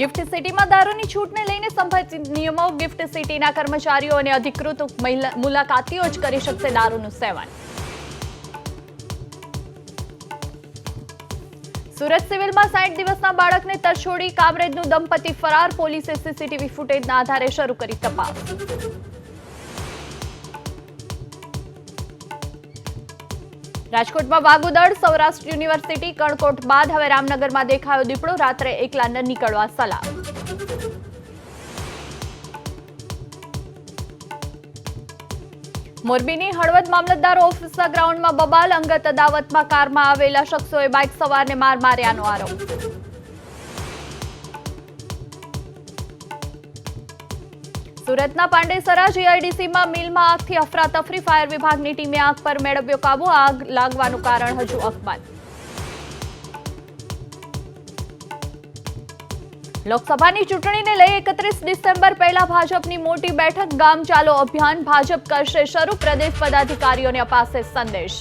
Gift સિટીમાં દારૂની છૂટને લઈને સંભવિત નિયમો ગિફ્ટ સિટીના કર્મચારીઓ અને અધિકૃત મુલાકાતીઓ જ કરી શકશે દારૂનું સેવન. સુરત સિવિલમાં સાઠ દિવસના બાળકને તરછોડી કામરેજનું દંપતી ફરાર, પોલીસે સીસીટીવી ફૂટેજના આધારે શરૂ કરી તપાસ. રાજકોટમાં વાગોદળ સૌરાષ્ટ્ર યુનિવર્સિટી કણકોટ બાદ હવે રામનગરમાં દેખાયો દીપડો. રાત્રે એકલા ન નીકળવા સલાહ. મોરબીની હળવદ મામલતદાર ઓફિસના ગ્રાઉન્ડમાં બબાલ અંગત અદાવતમાં કારમાં આવેલા શખ્સોએ બાઇક સવારને માર માર્યાનો આરોપ. સુરતના પાંડેસરા જીઆઈડીસીમાં મિલમાં આગથી અફરાતફરી ફાયર વિભાગની ટીમે આગ પર મેળવ્યો કાબુ. આગ લાગવાનું કારણ હજુ અકબંધ. લોકસભાની ચૂંટણીને લઈ એકત્રીસ ડિસેમ્બર પહેલા ભાજપની મોટી બેઠક ગામ ચાલો અભિયાન ભાજપ કરશે શરૂ. પ્રદેશ પદાધિકારીઓને અપાશે સંદેશ.